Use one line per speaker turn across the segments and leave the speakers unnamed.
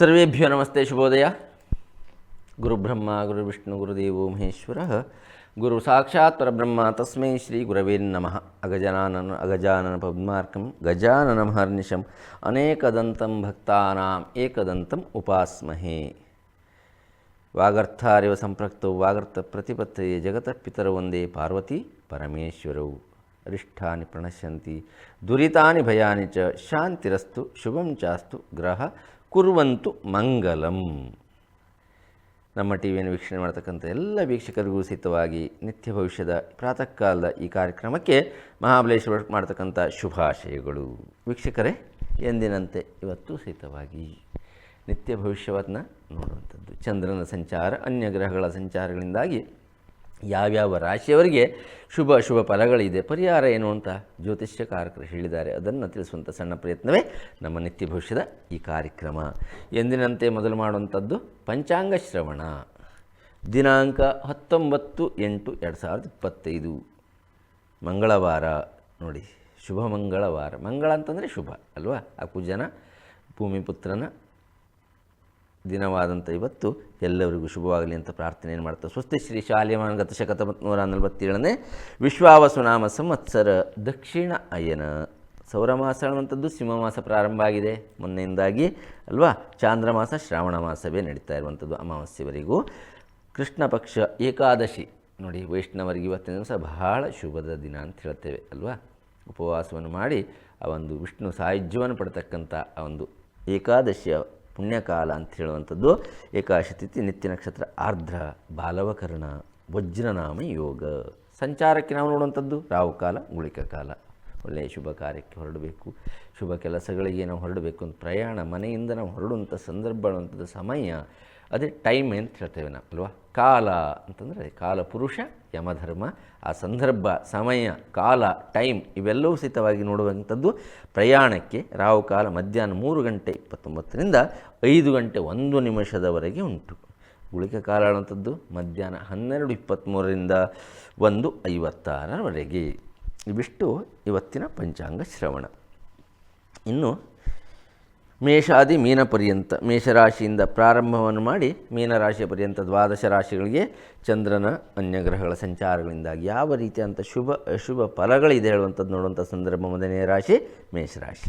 సర్వేభ్యో నమస్తే శుభోదయ గురుబ్రహ్మ గురువిష్ణు గురుదేవో మహేశ్వర గురు సాక్షాత్ పరబ్రహ్మ తస్మై శ్రీ గురవేన్నమ అగజానన అగజానన పద్మార్కం గజాననమహర్నిషం అనేకదంతం భక్తానాం ఏకదంతం ఉపాస్మహే వాగర్థారివ సంప్రక్తో వాగర్థ ప్రతిపత్తయే జగత పితరు వందే పార్వతి పరమేశ్వరవు అరిష్టాన్ని ప్రణశ్యంతి దురితాని భయాని చ శాంతిరస్తు శుభం చాస్తు గ్రహ ಕುರುವಂತು ಮಂಗಲಂ ನಮ್ಮ ಟಿ ವಿಯನ್ನು ವೀಕ್ಷಣೆ ಮಾಡತಕ್ಕಂಥ ಎಲ್ಲ ವೀಕ್ಷಕರಿಗೂ ಸಹಿತವಾಗಿ ನಿತ್ಯ ಭವಿಷ್ಯದ ಪ್ರಾತಃ ಕಾಲದ ಈ ಕಾರ್ಯಕ್ರಮಕ್ಕೆ ಮಹಾಬಲೇಶ್ವರ ಮಾಡ್ತಕ್ಕಂಥ ಶುಭಾಶಯಗಳು ವೀಕ್ಷಕರೇ ಎಂದಿನಂತೆ ಇವತ್ತು ಸಹಿತವಾಗಿ ನಿತ್ಯ ಭವಿಷ್ಯವನ್ನು ನೋಡುವಂಥದ್ದು ಚಂದ್ರನ ಸಂಚಾರ ಅನ್ಯ ಗ್ರಹಗಳ ಸಂಚಾರಗಳಿಂದಾಗಿ ಯಾವ್ಯಾವ ರಾಶಿಯವರಿಗೆ ಶುಭ ಶುಭ ಫಲಗಳಿದೆ ಪರಿಹಾರ ಏನು ಅಂತ ಜ್ಯೋತಿಷ್ಯಕಾರಕರು ಹೇಳಿದ್ದಾರೆ ಅದನ್ನು ತಿಳಿಸುವಂಥ ಸಣ್ಣ ಪ್ರಯತ್ನವೇ ನಮ್ಮ ನಿತ್ಯ ಭವಿಷ್ಯದ ಈ ಕಾರ್ಯಕ್ರಮ ಎಂದಿನಂತೆ ಮೊದಲು ಮಾಡುವಂಥದ್ದು ಪಂಚಾಂಗ ಶ್ರವಣ ದಿನಾಂಕ ಹತ್ತೊಂಬತ್ತು ಎಂಟು ಎರಡು ಸಾವಿರದ ಇಪ್ಪತ್ತೈದು ಮಂಗಳವಾರ ನೋಡಿ ಶುಭ ಮಂಗಳವಾರ ಮಂಗಳ ಅಂತಂದರೆ ಶುಭ ಅಲ್ವಾ ಆ ಕುಜನ ಭೂಮಿಪುತ್ರನ ದಿನವಾದಂಥ ಇವತ್ತು ಎಲ್ಲರಿಗೂ ಶುಭವಾಗಲಿ ಅಂತ ಪ್ರಾರ್ಥನೆಯನ್ನು ಮಾಡ್ತಾರೆ ಸ್ವಸ್ತಿ ಶ್ರೀ ಶಕತ ನೂರ ನಲವತ್ತೇಳನೇ ವಿಶ್ವಾವಸುನಾಮ ಸಂವತ್ಸರ ದಕ್ಷಿಣ ಅಯನ ಸೌರಮಾಸ ಅನ್ನುವಂಥದ್ದು ಸಿಂಹಮಾಸ ಪ್ರಾರಂಭ ಆಗಿದೆ ಮೊನ್ನೆಯಿಂದಾಗಿ ಅಲ್ವಾ ಚಾಂದ್ರಮಾಸ ಶ್ರಾವಣ ಮಾಸವೇ ನಡೀತಾ ಇರುವಂಥದ್ದು ಅಮಾವಾಸ್ಯವರೆಗೂ ಕೃಷ್ಣ ಪಕ್ಷ ಏಕಾದಶಿ ನೋಡಿ ವೈಷ್ಣವರಿಗೆ ಇವತ್ತಿನ ದಿವಸ ಬಹಳ ಶುಭದ ದಿನ ಅಂತ ಹೇಳ್ತೇವೆ ಅಲ್ವಾ ಉಪವಾಸವನ್ನು ಮಾಡಿ ಆ ಒಂದು ವಿಷ್ಣು ಸಾಯುಜ್ಯವನ್ನು ಪಡತಕ್ಕಂಥ ಆ ಒಂದು ಏಕಾದಶಿಯ ಪುಣ್ಯಕಾಲ ಅಂತ ಹೇಳುವಂಥದ್ದು ತಿಥಿ ನಿತ್ಯ ನಕ್ಷತ್ರ ಆರ್ದ್ರ ಬಾಲವಕರ್ಣ ವಜ್ರನಾಮ ಯೋಗ ಸಂಚಾರಕ್ಕೆ ನಾವು ನೋಡುವಂಥದ್ದು ರಾಹುಕಾಲ ಗುಳಿಕ ಕಾಲ ಒಳ್ಳೆಯ ಶುಭ ಕಾರ್ಯಕ್ಕೆ ಹೊರಡಬೇಕು ಶುಭ ಕೆಲಸಗಳಿಗೆ ನಾವು ಹೊರಡಬೇಕು ಅಂತ ಪ್ರಯಾಣ ಮನೆಯಿಂದ ನಾವು ಹೊರಡುವಂಥ ಸಂದರ್ಭ ಸಮಯ ಅದೇ ಟೈಮ್ ಅಂತ ಹೇಳ್ತೇವೆ ನಾವು ಅಲ್ವಾ ಕಾಲ ಅಂತಂದರೆ ಕಾಲ ಪುರುಷ ಯಮಧರ್ಮ ಆ ಸಂದರ್ಭ ಸಮಯ ಕಾಲ ಟೈಮ್ ಇವೆಲ್ಲವೂ ಸಹಿತವಾಗಿ ನೋಡುವಂಥದ್ದು ಪ್ರಯಾಣಕ್ಕೆ ರಾವು ಕಾಲ ಮಧ್ಯಾಹ್ನ ಮೂರು ಗಂಟೆ ಇಪ್ಪತ್ತೊಂಬತ್ತರಿಂದ ಐದು ಗಂಟೆ ಒಂದು ನಿಮಿಷದವರೆಗೆ ಉಂಟು ಉಳಿಕೆ ಕಾಲ ಅನ್ನೋಂಥದ್ದು ಮಧ್ಯಾಹ್ನ ಹನ್ನೆರಡು ಇಪ್ಪತ್ತ್ಮೂರರಿಂದ ಒಂದು ಐವತ್ತಾರರವರೆಗೆ ಇವಿಷ್ಟು ಇವತ್ತಿನ ಪಂಚಾಂಗ ಶ್ರವಣ ಇನ್ನು ಮೇಷಾದಿ ಮೀನ ಪರ್ಯಂತ ಮೇಷರಾಶಿಯಿಂದ ಪ್ರಾರಂಭವನ್ನು ಮಾಡಿ ಮೀನರಾಶಿಯ ಪರ್ಯಂತ ದ್ವಾದಶ ರಾಶಿಗಳಿಗೆ ಚಂದ್ರನ ಅನ್ಯಗ್ರಹಗಳ ಸಂಚಾರಗಳಿಂದಾಗಿ ಯಾವ ರೀತಿಯಂಥ ಶುಭ ಅಶುಭ ಫಲಗಳಿದೆ ಹೇಳುವಂಥದ್ದು ನೋಡುವಂಥ ಸಂದರ್ಭ ಮೊದಲನೆಯ ರಾಶಿ ಮೇಷರಾಶಿ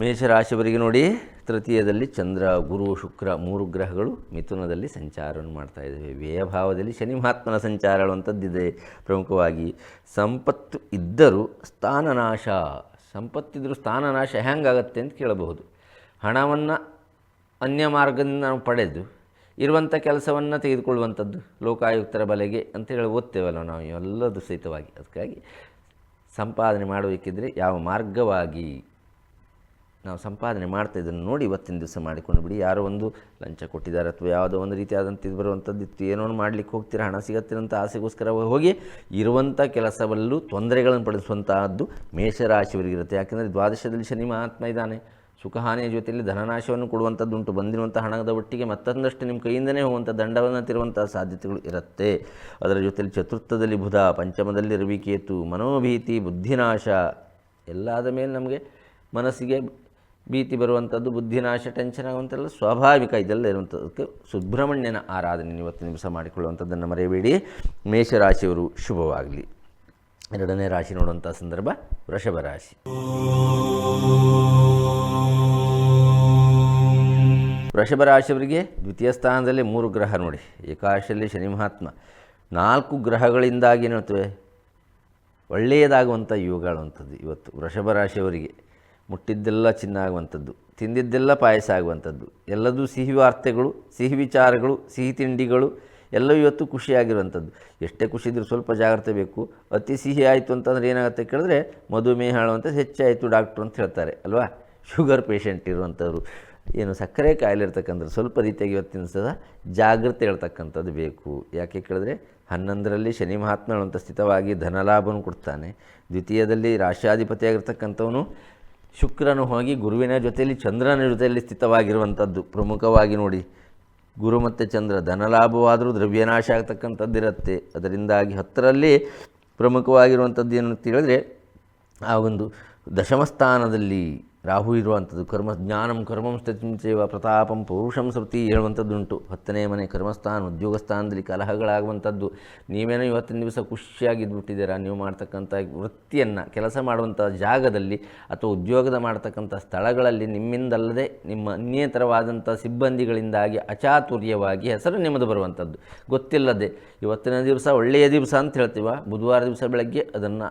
ಮೇಷರಾಶಿಯವರಿಗೆ ನೋಡಿ ತೃತೀಯದಲ್ಲಿ ಚಂದ್ರ ಗುರು ಶುಕ್ರ ಮೂರು ಗ್ರಹಗಳು ಮಿಥುನದಲ್ಲಿ ಸಂಚಾರವನ್ನು ಮಾಡ್ತಾ ಇದ್ದಾವೆ ವ್ಯಯಭಾವದಲ್ಲಿ ಶನಿ ಮಹಾತ್ಮನ ಸಂಚಾರ ಅಂಥದ್ದಿದೆ ಪ್ರಮುಖವಾಗಿ ಸಂಪತ್ತು ಇದ್ದರೂ ಸ್ಥಾನನಾಶ ಸಂಪತ್ತಿದ್ದರೂ ಸ್ಥಾನನಾಶ ಹೆಂಗಾಗತ್ತೆ ಅಂತ ಕೇಳಬಹುದು ಹಣವನ್ನು ಅನ್ಯ ಮಾರ್ಗದಿಂದ ನಾವು ಪಡೆದು ಇರುವಂಥ ಕೆಲಸವನ್ನು ತೆಗೆದುಕೊಳ್ಳುವಂಥದ್ದು ಲೋಕಾಯುಕ್ತರ ಬಲೆಗೆ ಅಂತ ಹೇಳಿ ಓದ್ತೇವಲ್ಲ ನಾವು ಇವೆಲ್ಲದೂ ಸಹಿತವಾಗಿ ಅದಕ್ಕಾಗಿ ಸಂಪಾದನೆ ಮಾಡಬೇಕಿದ್ರೆ ಯಾವ ಮಾರ್ಗವಾಗಿ ನಾವು ಸಂಪಾದನೆ ಮಾಡ್ತಾ ಇದನ್ನು ನೋಡಿ ಇವತ್ತಿನ ದಿವಸ ಮಾಡಿಕೊಂಡು ಬಿಡಿ ಯಾರೋ ಒಂದು ಲಂಚ ಕೊಟ್ಟಿದ್ದಾರೆ ಅಥವಾ ಯಾವುದೋ ಒಂದು ರೀತಿಯಾದಂಥ ಇದು ಬರುವಂಥದ್ದು ಇತ್ತು ಏನೋ ಮಾಡ್ಲಿಕ್ಕೆ ಹೋಗ್ತೀರಾ ಹಣ ಸಿಗತ್ತಿರೋಂಥ ಆಸೆಗೋಸ್ಕರ ಹೋಗಿ ಇರುವಂಥ ಕೆಲಸವಲ್ಲೂ ತೊಂದರೆಗಳನ್ನು ಪಡಿಸುವಂತಹದ್ದು ಮೇಷರಾಶಿಯವರಿಗಿರುತ್ತೆ ಯಾಕೆಂದರೆ ದ್ವಾದಶದಲ್ಲಿ ಶನಿ ಮಹಾತ್ಮ ಇದ್ದಾನೆ ಸುಖಹಾನಿಯ ಜೊತೆಯಲ್ಲಿ ಧನನಾಶವನ್ನು ಕೊಡುವಂಥದ್ದುಂಟು ಬಂದಿರುವಂಥ ಹಣದ ಒಟ್ಟಿಗೆ ಮತ್ತೊಂದಷ್ಟು ನಿಮ್ಮ ಕೈಯಿಂದನೇ ಹೋಗುವಂಥ ದಂಡವನ್ನು ತಿರುವಂಥ ಸಾಧ್ಯತೆಗಳು ಇರುತ್ತೆ ಅದರ ಜೊತೆಯಲ್ಲಿ ಚತುರ್ಥದಲ್ಲಿ ಬುಧ ಪಂಚಮದಲ್ಲಿ ರವಿಕೇತು ಮನೋಭೀತಿ ಬುದ್ಧಿನಾಶ ಎಲ್ಲಾದ ಮೇಲೆ ನಮಗೆ ಮನಸ್ಸಿಗೆ ಭೀತಿ ಬರುವಂಥದ್ದು ಬುದ್ಧಿನಾಶ ಟೆನ್ಷನ್ ಆಗುವಂಥಲ್ಲ ಸ್ವಾಭಾವಿಕ ಇದೆಲ್ಲ ಇರುವಂಥದ್ದಕ್ಕೆ ಸುಬ್ರಹ್ಮಣ್ಯನ ಆರಾಧನೆ ಇವತ್ತು ನಿಮಿಷ ಮಾಡಿಕೊಳ್ಳುವಂಥದ್ದನ್ನು ಮರೆಯಬೇಡಿ ಮೇಷರಾಶಿಯವರು ಶುಭವಾಗಲಿ ಎರಡನೇ ರಾಶಿ ನೋಡುವಂಥ ಸಂದರ್ಭ ವೃಷಭ ರಾಶಿ ವೃಷಭ ರಾಶಿಯವರಿಗೆ ದ್ವಿತೀಯ ಸ್ಥಾನದಲ್ಲಿ ಮೂರು ಗ್ರಹ ನೋಡಿ ಏಕಾಶದಲ್ಲಿ ಶನಿ ಮಹಾತ್ಮ ನಾಲ್ಕು ಗ್ರಹಗಳಿಂದಾಗಿ ಏನಿರ್ತವೆ ಒಳ್ಳೆಯದಾಗುವಂಥ ಯೋಗಗಳು ಅಂಥದ್ದು ಇವತ್ತು ವೃಷಭ ರಾಶಿಯವರಿಗೆ ಮುಟ್ಟಿದ್ದೆಲ್ಲ ಚಿನ್ನ ಆಗುವಂಥದ್ದು ತಿಂದಿದ್ದೆಲ್ಲ ಪಾಯಸ ಆಗುವಂಥದ್ದು ಎಲ್ಲದೂ ಸಿಹಿ ವಾರ್ತೆಗಳು ಸಿಹಿ ವಿಚಾರಗಳು ಸಿಹಿ ತಿಂಡಿಗಳು ಎಲ್ಲವೂ ಇವತ್ತು ಖುಷಿಯಾಗಿರುವಂಥದ್ದು ಎಷ್ಟೇ ಖುಷಿ ಇದ್ರೂ ಸ್ವಲ್ಪ ಜಾಗ್ರತೆ ಬೇಕು ಅತಿ ಸಿಹಿ ಆಯಿತು ಅಂತಂದ್ರೆ ಏನಾಗುತ್ತೆ ಕೇಳಿದ್ರೆ ಮಧುಮೇಹ ಅಂತ ಹೆಚ್ಚಾಯಿತು ಡಾಕ್ಟ್ರು ಅಂತ ಹೇಳ್ತಾರೆ ಅಲ್ವಾ ಶುಗರ್ ಪೇಷೆಂಟ್ ಇರುವಂಥವ್ರು ಏನು ಸಕ್ಕರೆ ಕಾಯಿಲೆ ಇರ್ತಕ್ಕಂಥದ್ದು ಸ್ವಲ್ಪ ರೀತಿಯಾಗಿ ಇವತ್ತಿನ ಸದ ಜಾಗ್ರತೆ ಹೇಳ್ತಕ್ಕಂಥದ್ದು ಬೇಕು ಯಾಕೆ ಕೇಳಿದ್ರೆ ಹನ್ನೊಂದರಲ್ಲಿ ಶನಿ ಮಹಾತ್ಮ ಹೇಳುವಂಥ ಸ್ಥಿತವಾಗಿ ಧನಲಾಭವನ್ನು ಕೊಡ್ತಾನೆ ದ್ವಿತೀಯದಲ್ಲಿ ರಾಷ್ಟ್ರಾಧಿಪತಿಯಾಗಿರ್ತಕ್ಕಂಥವನು ಶುಕ್ರನು ಹೋಗಿ ಗುರುವಿನ ಜೊತೆಯಲ್ಲಿ ಚಂದ್ರನ ಜೊತೆಯಲ್ಲಿ ಸ್ಥಿತವಾಗಿರುವಂಥದ್ದು ಪ್ರಮುಖವಾಗಿ ನೋಡಿ ಗುರು ಮತ್ತು ಚಂದ್ರ ಧನಲಾಭವಾದರೂ ದ್ರವ್ಯನಾಶ ಆಗ್ತಕ್ಕಂಥದ್ದಿರುತ್ತೆ ಅದರಿಂದಾಗಿ ಹತ್ತರಲ್ಲಿ ಪ್ರಮುಖವಾಗಿರುವಂಥದ್ದು ಏನು ಅಂತ ಹೇಳಿದ್ರೆ ಆ ಒಂದು ದಶಮಸ್ಥಾನದಲ್ಲಿ ರಾಹು ಇರುವಂಥದ್ದು ಕರ್ಮ ಜ್ಞಾನಂ ಕರ್ಮಂ ಸ್ಥಿತಿಂಚೇವ ಪ್ರತಾಪಂ ಪೌರುಷಂ ಸೃತಿ ಹೇಳುವಂಥದ್ದುಂಟು ಹತ್ತನೇ ಮನೆ ಕರ್ಮಸ್ಥಾನ ಉದ್ಯೋಗ ಸ್ಥಾನದಲ್ಲಿ ಕಲಹಗಳಾಗುವಂಥದ್ದು ನೀವೇನೋ ಇವತ್ತಿನ ದಿವಸ ಇದ್ಬಿಟ್ಟಿದ್ದೀರಾ ನೀವು ಮಾಡ್ತಕ್ಕಂಥ ವೃತ್ತಿಯನ್ನು ಕೆಲಸ ಮಾಡುವಂಥ ಜಾಗದಲ್ಲಿ ಅಥವಾ ಉದ್ಯೋಗದ ಮಾಡ್ತಕ್ಕಂಥ ಸ್ಥಳಗಳಲ್ಲಿ ನಿಮ್ಮಿಂದಲ್ಲದೆ ನಿಮ್ಮ ಅನ್ಯೇತರವಾದಂಥ ಸಿಬ್ಬಂದಿಗಳಿಂದಾಗಿ ಅಚಾತುರ್ಯವಾಗಿ ಹೆಸರು ನಿಮ್ಮದು ಬರುವಂಥದ್ದು ಗೊತ್ತಿಲ್ಲದೆ ಇವತ್ತಿನ ದಿವಸ ಒಳ್ಳೆಯ ದಿವಸ ಅಂತ ಹೇಳ್ತೀವ ಬುಧವಾರ ದಿವಸ ಬೆಳಗ್ಗೆ ಅದನ್ನು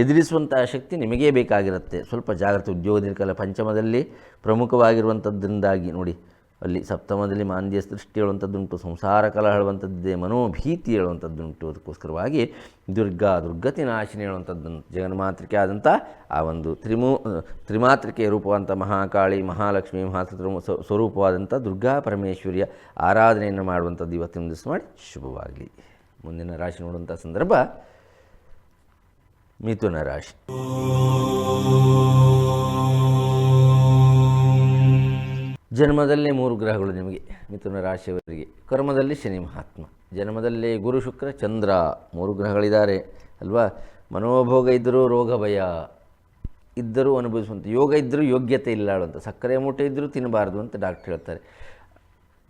ಎದುರಿಸುವಂಥ ಶಕ್ತಿ ನಿಮಗೇ ಬೇಕಾಗಿರುತ್ತೆ ಸ್ವಲ್ಪ ಜಾಗೃತಿ ಉದ್ಯೋಗ ಕಾಲ ಪಂಚಮದಲ್ಲಿ ಪ್ರಮುಖವಾಗಿರುವಂಥದ್ದರಿಂದಾಗಿ ನೋಡಿ ಅಲ್ಲಿ ಸಪ್ತಮದಲ್ಲಿ ಮಾಂದ್ಯ ಸೃಷ್ಟಿ ಹೇಳುವಂಥದ್ದುಂಟು ಸಂಸಾರ ಕಲ ಹೇಳುವಂಥದ್ದೇ ಮನೋಭೀತಿ ಹೇಳುವಂಥದ್ದುಂಟು ಅದಕ್ಕೋಸ್ಕರವಾಗಿ ದುರ್ಗಾ ದುರ್ಗತಿ ನಾಶಿನಿ ಹೇಳುವಂಥದ್ದು ಜಗನ್ಮಾತ್ರಿಕೆ ಆದಂಥ ಆ ಒಂದು ತ್ರಿಮೂ ತ್ರಿಮಾತ್ರಿಕೆಯ ರೂಪವಾದಂಥ ಮಹಾಕಾಳಿ ಮಹಾಲಕ್ಷ್ಮಿ ಮಹಾತ್ರ ಸ್ವರೂಪವಾದಂಥ ದುರ್ಗಾ ಪರಮೇಶ್ವರಿಯ ಆರಾಧನೆಯನ್ನು ಮಾಡುವಂಥದ್ದು ಇವತ್ತಿನ ದಿವಸ ಮಾಡಿ ಶುಭವಾಗಲಿ ಮುಂದಿನ ರಾಶಿ ನೋಡುವಂಥ ಸಂದರ್ಭ ಮಿಥುನ ರಾಶಿ ಜನ್ಮದಲ್ಲೇ ಮೂರು ಗ್ರಹಗಳು ನಿಮಗೆ ಮಿಥುನ ರಾಶಿಯವರಿಗೆ ಕರ್ಮದಲ್ಲಿ ಶನಿ ಮಹಾತ್ಮ ಜನ್ಮದಲ್ಲಿ ಗುರು ಶುಕ್ರ ಚಂದ್ರ ಮೂರು ಗ್ರಹಗಳಿದ್ದಾರೆ ಅಲ್ವಾ ಮನೋಭೋಗ ಇದ್ದರೂ ರೋಗ ಭಯ ಇದ್ದರೂ ಅನುಭವಿಸುವಂಥ ಯೋಗ ಇದ್ದರೂ ಯೋಗ್ಯತೆ ಅಂತ ಸಕ್ಕರೆ ಮೂಟೆ ಇದ್ದರೂ ತಿನ್ನಬಾರ್ದು ಅಂತ ಡಾಕ್ಟ್ರ್ ಹೇಳ್ತಾರೆ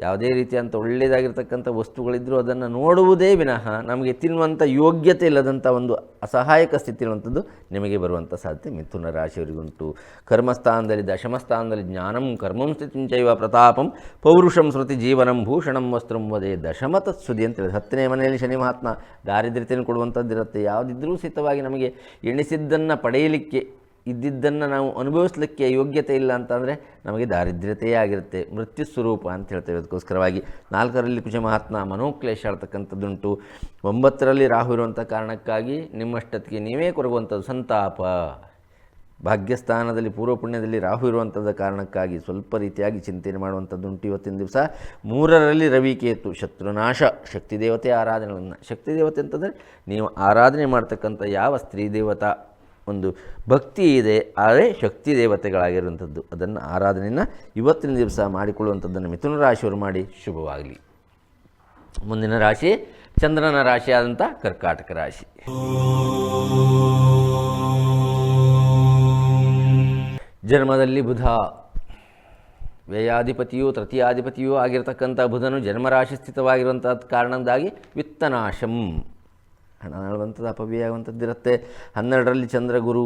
ಯಾವುದೇ ರೀತಿಯಂಥ ಒಳ್ಳೆಯದಾಗಿರ್ತಕ್ಕಂಥ ವಸ್ತುಗಳಿದ್ದರೂ ಅದನ್ನು ನೋಡುವುದೇ ವಿನಃ ನಮಗೆ ತಿನ್ನುವಂಥ ಯೋಗ್ಯತೆ ಇಲ್ಲದಂಥ ಒಂದು ಅಸಹಾಯಕ ಸ್ಥಿತಿ ಇರುವಂಥದ್ದು ನಿಮಗೆ ಬರುವಂಥ ಸಾಧ್ಯತೆ ಮಿಥುನ ರಾಶಿಯವರಿಗುಂಟು ಕರ್ಮಸ್ಥಾನದಲ್ಲಿ ದಶಮಸ್ಥಾನದಲ್ಲಿ ಜ್ಞಾನಂ ಕರ್ಮಂ ಸ್ಥಿತಿಂಚೈವ ಪ್ರತಾಪಂ ಪೌರುಷಂ ಸ್ಮೃತಿ ಜೀವನಂ ಭೂಷಣಂ ವಸ್ತ್ರಂ ವದೇ ದಶಮತ ಸುದಿ ಅಂತ ಹೇಳಿದ್ರೆ ಹತ್ತನೇ ಮನೆಯಲ್ಲಿ ಶನಿ ಮಹಾತ್ಮ ದಾರಿದ್ರ್ಯತೆಯನ್ನು ಕೊಡುವಂಥದ್ದಿರುತ್ತೆ ಯಾವುದಿದ್ರೂ ಸಹಿತವಾಗಿ ನಮಗೆ ಎಣಿಸಿದ್ದನ್ನು ಪಡೆಯಲಿಕ್ಕೆ ಇದ್ದಿದ್ದನ್ನು ನಾವು ಅನುಭವಿಸ್ಲಿಕ್ಕೆ ಯೋಗ್ಯತೆ ಇಲ್ಲ ಅಂತಂದರೆ ನಮಗೆ ದಾರಿದ್ರ್ಯತೆಯೇ ಆಗಿರುತ್ತೆ ಮೃತ್ಯು ಸ್ವರೂಪ ಅಂತ ಹೇಳ್ತೇವೆ ಅದಕ್ಕೋಸ್ಕರವಾಗಿ ನಾಲ್ಕರಲ್ಲಿ ಕುಶ ಮಹಾತ್ಮ ಮನೋಕ್ಲೇಶ ಆಡ್ತಕ್ಕಂಥದ್ದುಂಟು ಒಂಬತ್ತರಲ್ಲಿ ರಾಹು ಇರುವಂಥ ಕಾರಣಕ್ಕಾಗಿ ನಿಮ್ಮಷ್ಟೊತ್ತಿಗೆ ನೀವೇ ಕೊರಗುವಂಥದ್ದು ಸಂತಾಪ ಭಾಗ್ಯಸ್ಥಾನದಲ್ಲಿ ಪೂರ್ವ ಪುಣ್ಯದಲ್ಲಿ ರಾಹು ಇರುವಂಥದ್ದು ಕಾರಣಕ್ಕಾಗಿ ಸ್ವಲ್ಪ ರೀತಿಯಾಗಿ ಚಿಂತನೆ ಮಾಡುವಂಥದ್ದುಂಟು ಇವತ್ತಿನ ದಿವಸ ಮೂರರಲ್ಲಿ ರವಿಕೇತು ಶತ್ರುನಾಶ ಶಕ್ತಿದೇವತೆ ದೇವತೆ ಆರಾಧನೆಗಳನ್ನು ಶಕ್ತಿ ದೇವತೆ ಅಂತಂದರೆ ನೀವು ಆರಾಧನೆ ಮಾಡ್ತಕ್ಕಂಥ ಯಾವ ಸ್ತ್ರೀ ದೇವತಾ ಒಂದು ಭಕ್ತಿ ಇದೆ ಆದರೆ ಶಕ್ತಿ ದೇವತೆಗಳಾಗಿರುವಂಥದ್ದು ಅದನ್ನು ಆರಾಧನೆಯನ್ನು ಇವತ್ತಿನ ದಿವಸ ಮಾಡಿಕೊಳ್ಳುವಂಥದ್ದನ್ನು ಮಿಥುನ ರಾಶಿಯವರು ಮಾಡಿ ಶುಭವಾಗಲಿ ಮುಂದಿನ ರಾಶಿ ಚಂದ್ರನ ರಾಶಿಯಾದಂಥ ಕರ್ಕಾಟಕ ರಾಶಿ ಜನ್ಮದಲ್ಲಿ ಬುಧ ವ್ಯಯಾಧಿಪತಿಯು ತೃತೀಯಾಧಿಪತಿಯೂ ಆಗಿರತಕ್ಕಂಥ ಬುಧನು ಜನ್ಮರಾಶಿ ಸ್ಥಿತವಾಗಿರುವಂಥ ಕಾರಣದಿಂದಾಗಿ ವಿತ್ತನಾಶಂ ಹಣ ನಾಳುವಂಥದ್ದು ಅಪವ್ಯಯ ಆಗುವಂಥದ್ದಿರುತ್ತೆ ಹನ್ನೆರಡರಲ್ಲಿ ಚಂದ್ರಗುರು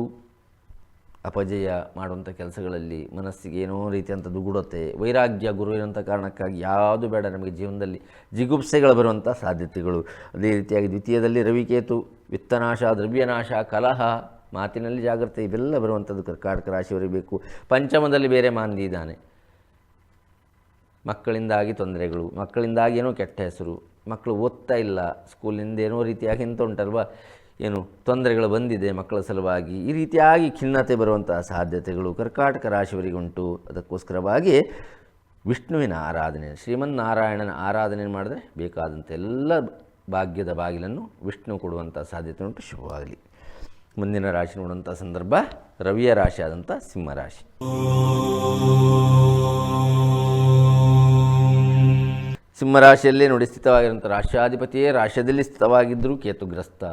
ಅಪಜಯ ಮಾಡುವಂಥ ಕೆಲಸಗಳಲ್ಲಿ ಮನಸ್ಸಿಗೆ ಏನೋ ರೀತಿಯಂಥ ದುಗುಡತೆ ವೈರಾಗ್ಯ ಗುರು ಇರುವಂಥ ಕಾರಣಕ್ಕಾಗಿ ಯಾವುದು ಬೇಡ ನಮಗೆ ಜೀವನದಲ್ಲಿ ಜಿಗುಪ್ಸೆಗಳು ಬರುವಂಥ ಸಾಧ್ಯತೆಗಳು ಅದೇ ರೀತಿಯಾಗಿ ದ್ವಿತೀಯದಲ್ಲಿ ರವಿಕೇತು ವಿತ್ತನಾಶ ದ್ರವ್ಯನಾಶ ಕಲಹ ಮಾತಿನಲ್ಲಿ ಜಾಗ್ರತೆ ಇವೆಲ್ಲ ಬರುವಂಥದ್ದು ಕರ್ಕಾಟಕ ರಾಶಿಯವರಿಗೆ ಬೇಕು ಪಂಚಮದಲ್ಲಿ ಬೇರೆ ಮಾಂದಿ ಇದ್ದಾನೆ ಮಕ್ಕಳಿಂದಾಗಿ ತೊಂದರೆಗಳು ಮಕ್ಕಳಿಂದಾಗಿ ಏನೋ ಕೆಟ್ಟ ಹೆಸರು ಮಕ್ಕಳು ಓದ್ತಾ ಇಲ್ಲ ಸ್ಕೂಲಿಂದ ಏನೋ ರೀತಿಯಾಗಿ ಎಂತ ಉಂಟಲ್ವ ಏನು ತೊಂದರೆಗಳು ಬಂದಿದೆ ಮಕ್ಕಳ ಸಲುವಾಗಿ ಈ ರೀತಿಯಾಗಿ ಖಿನ್ನತೆ ಬರುವಂತಹ ಸಾಧ್ಯತೆಗಳು ಕರ್ಕಾಟಕ ಉಂಟು ಅದಕ್ಕೋಸ್ಕರವಾಗಿ ವಿಷ್ಣುವಿನ ಆರಾಧನೆ ಶ್ರೀಮನ್ನಾರಾಯಣನ ಆರಾಧನೆ ಮಾಡಿದ್ರೆ ಬೇಕಾದಂಥ ಎಲ್ಲ ಭಾಗ್ಯದ ಬಾಗಿಲನ್ನು ವಿಷ್ಣು ಕೊಡುವಂಥ ಸಾಧ್ಯತೆ ಉಂಟು ಶುಭವಾಗಲಿ ಮುಂದಿನ ರಾಶಿ ನೋಡುವಂಥ ಸಂದರ್ಭ ರವಿಯ ರಾಶಿ ಆದಂಥ ಸಿಂಹರಾಶಿ ಸಿಂಹರಾಶಿಯಲ್ಲೇ ನೋಡಿ ಸ್ಥಿತವಾಗಿರುವಂಥ ರಾಷ್ಟ್ರಾಧಿಪತಿಯೇ ರಾಷ್ಟ್ರದಲ್ಲಿ ಸ್ಥಿತವಾಗಿದ್ದರೂ ಕೇತುಗ್ರಸ್ತ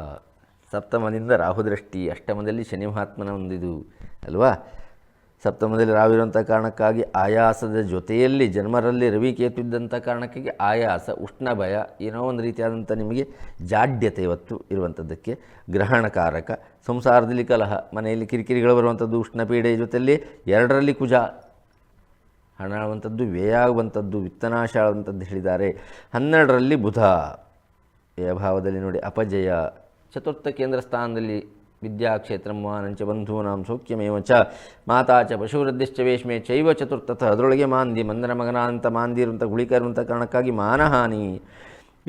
ಸಪ್ತಮದಿಂದ ರಾಹುದೃಷ್ಟಿ ಅಷ್ಟಮದಲ್ಲಿ ಶನಿ ಮಹಾತ್ಮನ ಒಂದಿದು ಅಲ್ವಾ ಸಪ್ತಮದಲ್ಲಿ ರಾವಿರುವಂಥ ಕಾರಣಕ್ಕಾಗಿ ಆಯಾಸದ ಜೊತೆಯಲ್ಲಿ ಜನ್ಮರಲ್ಲಿ ರವಿ ಕೇತು ಇದ್ದಂಥ ಕಾರಣಕ್ಕಾಗಿ ಆಯಾಸ ಉಷ್ಣ ಭಯ ಏನೋ ಒಂದು ರೀತಿಯಾದಂಥ ನಿಮಗೆ ಜಾಡ್ಯತೆ ಇವತ್ತು ಇರುವಂಥದ್ದಕ್ಕೆ ಗ್ರಹಣಕಾರಕ ಸಂಸಾರದಲ್ಲಿ ಕಲಹ ಮನೆಯಲ್ಲಿ ಕಿರಿಕಿರಿಗಳು ಬರುವಂಥದ್ದು ಉಷ್ಣಪೀಡೆ ಜೊತೆಯಲ್ಲಿ ಎರಡರಲ್ಲಿ ಕುಜ ಹಣ ಆಗುವಂಥದ್ದು ವ್ಯಯ ಆಗುವಂಥದ್ದು ವಿತ್ತನಾಶ ಆಗುವಂಥದ್ದು ಹೇಳಿದ್ದಾರೆ ಹನ್ನೆರಡರಲ್ಲಿ ಬುಧ ಭಾವದಲ್ಲಿ ನೋಡಿ ಅಪಜಯ ಚತುರ್ಥ ಕೇಂದ್ರ ಸ್ಥಾನದಲ್ಲಿ ವಿದ್ಯಾಕ್ಷೇತ್ರ ಮಾನಂಚ ಬಂಧೂನಾಂ ಸೌಖ್ಯಮೇವ ಚ ಮಾತಾ ಚ ಪಶುವೃದ್ಧಿಶ್ಚ ವೇಷ್ಮೆ ಚೈವ ಚತುರ್ಥ ಅದರೊಳಗೆ ಮಾಂದಿ ಮಂದನ ಮಗನ ಅಂತ ಮಾಂದಿ ಕಾರಣಕ್ಕಾಗಿ ಮಾನಹಾನಿ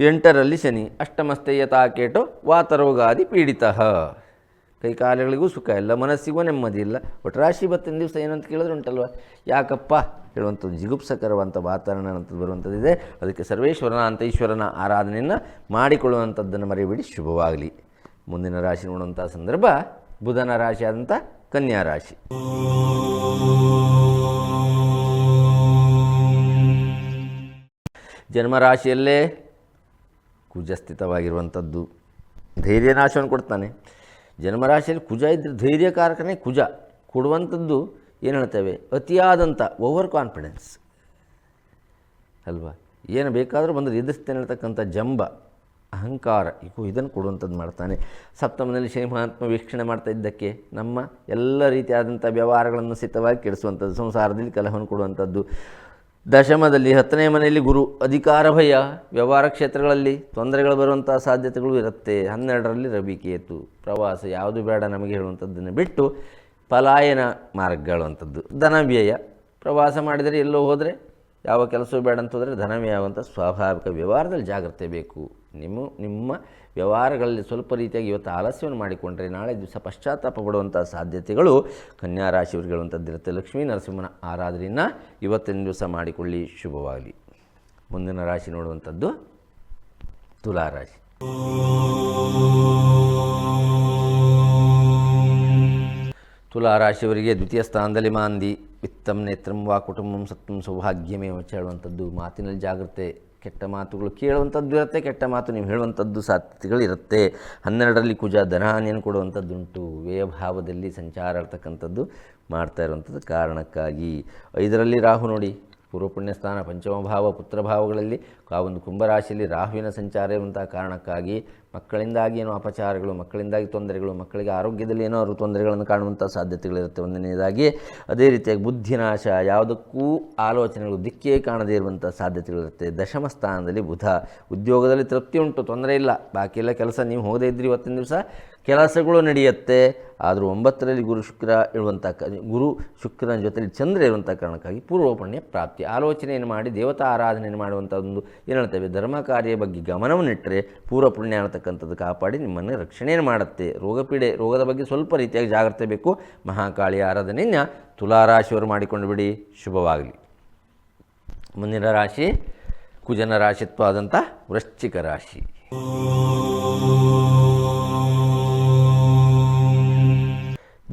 ಎಂಟರಲ್ಲಿ ಶನಿ ಅಷ್ಟಮಸ್ಥೆಯತಾ ಕೇಟು ವಾತರೋಗಾದಿ ಪೀಡಿತ ಕೈಕಾಲಗಳಿಗೂ ಸುಖ ಇಲ್ಲ ಮನಸ್ಸಿಗೂ ನೆಮ್ಮದಿ ಇಲ್ಲ ಒಟ್ಟು ರಾಶಿ ಬತ್ತಿನ ದಿವಸ ಏನಂತ ಕೇಳಿದ್ರೆ ಉಂಟಲ್ವ ಯಾಕಪ್ಪ ಹೇಳುವಂಥದ್ದು ಜಿಗುಪ್ಸಕರವಂಥ ವಾತಾವರಣ ಬರುವಂಥದ್ದಿದೆ ಅದಕ್ಕೆ ಸರ್ವೇಶ್ವರನ ಅಂತ ಈಶ್ವರನ ಆರಾಧನೆಯನ್ನು ಮಾಡಿಕೊಳ್ಳುವಂಥದ್ದನ್ನು ಮರೆಯಬಿಡಿ ಶುಭವಾಗಲಿ ಮುಂದಿನ ರಾಶಿ ನೋಡುವಂಥ ಸಂದರ್ಭ ಬುಧನ ರಾಶಿ ಆದಂಥ ಕನ್ಯಾ ರಾಶಿ ಜನ್ಮರಾಶಿಯಲ್ಲೇ ಕುಜಸ್ಥಿತವಾಗಿರುವಂಥದ್ದು ಧೈರ್ಯ ನಾಶವನ್ನು ಕೊಡ್ತಾನೆ ಜನ್ಮರಾಶಿಯಲ್ಲಿ ಕುಜ ಇದ್ದರೆ ಧೈರ್ಯಕಾರಕನೇ ಕುಜ ಕೊಡುವಂಥದ್ದು ಏನು ಹೇಳ್ತೇವೆ ಅತಿಯಾದಂಥ ಓವರ್ ಕಾನ್ಫಿಡೆನ್ಸ್ ಅಲ್ವಾ ಏನು ಬೇಕಾದರೂ ಬಂದರೆ ಎದುರಿಸ್ತೇನೆ ಹೇಳ್ತಕ್ಕಂಥ ಜಂಬ ಅಹಂಕಾರ ಇಕು ಇದನ್ನು ಕೊಡುವಂಥದ್ದು ಮಾಡ್ತಾನೆ ಸಪ್ತಮದಲ್ಲಿ ಶನಿ ಮಹಾತ್ಮ ವೀಕ್ಷಣೆ ಮಾಡ್ತಾ ಇದ್ದಕ್ಕೆ ನಮ್ಮ ಎಲ್ಲ ರೀತಿಯಾದಂಥ ವ್ಯವಹಾರಗಳನ್ನು ಸಿದ್ಧವಾಗಿ ಕೆಡಿಸುವಂಥದ್ದು ಸಂಸಾರದಲ್ಲಿ ಕಲಹವನ್ನು ಕೊಡುವಂಥದ್ದು ದಶಮದಲ್ಲಿ ಹತ್ತನೇ ಮನೆಯಲ್ಲಿ ಗುರು ಅಧಿಕಾರ ಭಯ ವ್ಯವಹಾರ ಕ್ಷೇತ್ರಗಳಲ್ಲಿ ತೊಂದರೆಗಳು ಬರುವಂಥ ಸಾಧ್ಯತೆಗಳು ಇರುತ್ತೆ ಹನ್ನೆರಡರಲ್ಲಿ ರವಿಕೇತು ಪ್ರವಾಸ ಯಾವುದು ಬೇಡ ನಮಗೆ ಹೇಳುವಂಥದ್ದನ್ನು ಬಿಟ್ಟು ಪಲಾಯನ ಮಾರ್ಗಗಳು ಅಂಥದ್ದು ಧನವ್ಯಯ ಪ್ರವಾಸ ಮಾಡಿದರೆ ಎಲ್ಲೋ ಹೋದರೆ ಯಾವ ಕೆಲಸವೂ ಬೇಡ ಅಂತ ಹೋದರೆ ಧನವ್ಯಯ ಸ್ವಾಭಾವಿಕ ವ್ಯವಹಾರದಲ್ಲಿ ಜಾಗ್ರತೆ ಬೇಕು ನಿಮ್ಮ ನಿಮ್ಮ ವ್ಯವಹಾರಗಳಲ್ಲಿ ಸ್ವಲ್ಪ ರೀತಿಯಾಗಿ ಇವತ್ತು ಆಲಸ್ಯವನ್ನು ಮಾಡಿಕೊಂಡ್ರೆ ನಾಳೆ ದಿವಸ ಪಶ್ಚಾತ್ತಾಪ ಪಡುವಂಥ ಸಾಧ್ಯತೆಗಳು ಕನ್ಯಾ ಹೇಳುವಂಥದ್ದಿರುತ್ತೆ ಲಕ್ಷ್ಮೀ ನರಸಿಂಹನ ಆರಾಧನೆಯನ್ನು ಇವತ್ತಿನ ದಿವಸ ಮಾಡಿಕೊಳ್ಳಿ ಶುಭವಾಗಲಿ ಮುಂದಿನ ರಾಶಿ ನೋಡುವಂಥದ್ದು ತುಲಾರಾಶಿ ತುಲಾರಾಶಿಯವರಿಗೆ ದ್ವಿತೀಯ ಸ್ಥಾನದಲ್ಲಿ ಮಾಂದಿ ವಿತ್ತಮ್ ನೇತ್ರಂ ವಾ ಕುಟುಂಬಂ ಸತ್ವಂ ಸೌಭಾಗ್ಯಮೇವ ಹೇಳುವಂಥದ್ದು ಮಾತಿನಲ್ಲಿ ಜಾಗ್ರತೆ ಕೆಟ್ಟ ಮಾತುಗಳು ಕೇಳುವಂಥದ್ದು ಇರುತ್ತೆ ಕೆಟ್ಟ ಮಾತು ನೀವು ಹೇಳುವಂಥದ್ದು ಸಾಧ್ಯತೆಗಳಿರುತ್ತೆ ಹನ್ನೆರಡರಲ್ಲಿ ಕುಜ ಧನಹಾನಿಯನ್ನು ಕೊಡುವಂಥದ್ದುಂಟು ವ್ಯಯಭಾವದಲ್ಲಿ ಸಂಚಾರ ಇರ್ತಕ್ಕಂಥದ್ದು ಮಾಡ್ತಾ ಇರುವಂಥದ್ದು ಕಾರಣಕ್ಕಾಗಿ ಐದರಲ್ಲಿ ರಾಹು ನೋಡಿ ಪೂರ್ವಪುಣ್ಯ ಸ್ಥಾನ ಪಂಚಮಭಾವ ಪುತ್ರಭಾವಗಳಲ್ಲಿ ಆ ಒಂದು ಕುಂಭರಾಶಿಯಲ್ಲಿ ರಾಹುವಿನ ಸಂಚಾರ ಇರುವಂಥ ಕಾರಣಕ್ಕಾಗಿ ಮಕ್ಕಳಿಂದಾಗಿ ಏನೋ ಅಪಚಾರಗಳು ಮಕ್ಕಳಿಂದಾಗಿ ತೊಂದರೆಗಳು ಮಕ್ಕಳಿಗೆ ಆರೋಗ್ಯದಲ್ಲಿ ಏನೋ ಅವರು ತೊಂದರೆಗಳನ್ನು ಕಾಣುವಂಥ ಸಾಧ್ಯತೆಗಳಿರುತ್ತೆ ಒಂದನೇದಾಗಿ ಅದೇ ರೀತಿಯಾಗಿ ಬುದ್ಧಿನಾಶ ಯಾವುದಕ್ಕೂ ಆಲೋಚನೆಗಳು ದಿಕ್ಕೇ ಕಾಣದೇ ಇರುವಂಥ ಸಾಧ್ಯತೆಗಳಿರುತ್ತೆ ದಶಮ ಸ್ಥಾನದಲ್ಲಿ ಬುಧ ಉದ್ಯೋಗದಲ್ಲಿ ತೃಪ್ತಿ ಉಂಟು ತೊಂದರೆ ಇಲ್ಲ ಬಾಕಿ ಎಲ್ಲ ಕೆಲಸ ನೀವು ಹೋದೇ ಇದ್ರಿ ಇವತ್ತಿನ ದಿವಸ ಕೆಲಸಗಳು ನಡೆಯುತ್ತೆ ಆದರೂ ಒಂಬತ್ತರಲ್ಲಿ ಗುರು ಶುಕ್ರ ಇರುವಂಥ ಗುರು ಶುಕ್ರನ ಜೊತೆಯಲ್ಲಿ ಚಂದ್ರ ಇರುವಂಥ ಕಾರಣಕ್ಕಾಗಿ ಪೂರ್ವಪುಣ್ಯ ಪ್ರಾಪ್ತಿ ಆಲೋಚನೆಯನ್ನು ಮಾಡಿ ದೇವತಾ ಆರಾಧನೆಯನ್ನು ಮಾಡುವಂಥ ಒಂದು ಏನು ಹೇಳ್ತೇವೆ ಧರ್ಮ ಕಾರ್ಯ ಬಗ್ಗೆ ಗಮನವನ್ನಿಟ್ಟರೆ ಪೂರ್ವಪುಣ್ಯ ಅನ್ನತಕ್ಕಂಥದ್ದು ಕಾಪಾಡಿ ನಿಮ್ಮನ್ನು ರಕ್ಷಣೆಯನ್ನು ಮಾಡುತ್ತೆ ರೋಗಪೀಡೆ ರೋಗದ ಬಗ್ಗೆ ಸ್ವಲ್ಪ ರೀತಿಯಾಗಿ ಜಾಗ್ರತೆ ಬೇಕು ಮಹಾಕಾಳಿಯ ಆರಾಧನೆಯನ್ನು ತುಲಾರಾಶಿಯವರು ಮಾಡಿಕೊಂಡು ಬಿಡಿ ಶುಭವಾಗಲಿ ಮುಂದಿನ ರಾಶಿ ಕುಜನ ರಾಶಿತ್ವ ಆದಂಥ ವೃಶ್ಚಿಕ ರಾಶಿ